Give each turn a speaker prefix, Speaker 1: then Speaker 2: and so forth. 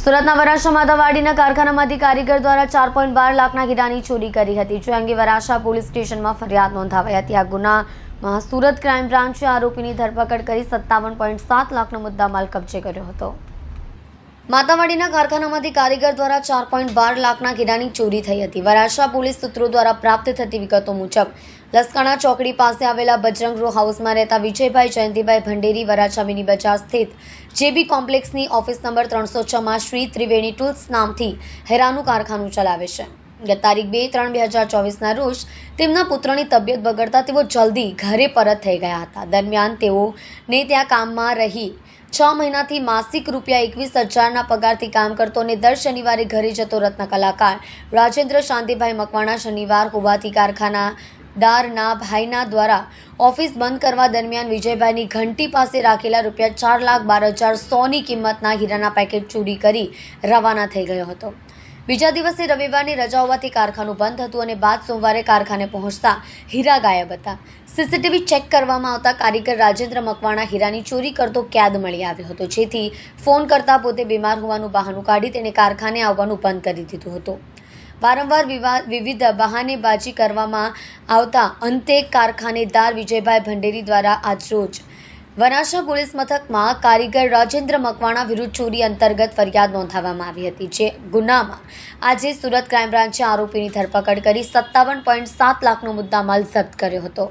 Speaker 1: સુરતના વરાછા માધાવાડીના કારખાનામાંથી કારીગર દ્વારા ચાર પોઈન્ટ બાર લાખના હીરાની ચોરી કરી હતી. જે અંગે વરાછા પોલીસ સ્ટેશનમાં ફરિયાદ નોંધાવાઈ હતી. આ ગુનામાં સુરત ક્રાઇમ બ્રાન્ચે આરોપીની ધરપકડ કરી સત્તાવન પોઈન્ટ સાત લાખનો મુદ્દામાલ કબજે કર્યો હતો. માતાવાડીના કારખાનામાંથી કારીગર દ્વારા ચાર પોઈન્ટ બાર લાખના કીડાની ચોરી થઈ હતી. વરાછા પોલીસ સૂત્રો દ્વારા પ્રાપ્ત થતી વિગતો મુજબ, લસકાણા ચોકડી પાસે આવેલા બજરંગ રો હાઉસમાં રહેતા વિજયભાઈ જયંતિભાઈ ભંડેરી વરાછા મિની બજાર સ્થિત જેબી કોમ્પ્લેક્સની ઓફિસ નંબર ત્રણસો છમાં શ્રી ત્રિવેણી ટૂલ્સ નામથી હેરાનું કારખાનું ચલાવે છે. ગત તારીખ બે ત્રણ બે હજાર ચોવીસના રોજ તેમના પુત્રની તબિયત બગડતા તેઓ જલ્દી ઘરે પરત થઈ ગયા હતા. દરમિયાન તેઓને ત્યાં કામમાં રહી છ મહિનાથી માસિક રૂપિયા એકવીસ હજારના પગારથી કામ કરતો અને દર શનિવારે ઘરે જતો રત્ન કલાકાર રાજેન્દ્ર શાંતિભાઈ મકવાણા શનિવાર હોવાથી કારખાનાદારના ભાઈના દ્વારા ઓફિસ બંધ કરવા દરમિયાન વિજયભાઈની ઘંટી પાસે રાખેલા રૂપિયા ચાર લાખ બાર હજાર સોની કિંમતના હીરાના પેકેટ ચોરી કરી રવાના થઈ ગયો હતો. બીજા દિવસે રવિવારની રજા હોવાથી કારખાનું બંધ હતું અને બાદ સોમવારે કારખાને પહોંચતા હીરા ગાયબ હતા. સીસીટીવી ચેક કરવામાં આવતા કારીગર રાજેન્દ્ર મકવાણા હીરાની ચોરી કરતો કેદ મળી આવ્યો હતો. જેથી ફોન કરતા પોતે બીમાર હોવાનું બહાનું કાઢી તેણે કારખાને આવવાનું બંધ કરી દીધું હતું. વારંવાર વિવા- વિવિધ બહાનેબાજી કરવામાં આવતા અંતે કારખાનેદાર વિજયભાઈ ભંડેરી દ્વારા આજરોજ વનાશા પોલીસ મથકમાં કારીગર રાજેન્દ્ર મકવાણા વિરુદ્ધ ચોરી અંતર્ગત ફરિયાદ નોંધાવવામાં આવી હતી, જે ગુનામાં આજે સુરત ક્રાઇમ બ્રાન્ચે આરોપીની ધરપકડ કરી સત્તાવન પોઈન્ટ સાત લાખનો મુદ્દામાલ જપ્ત કર્યો હતો.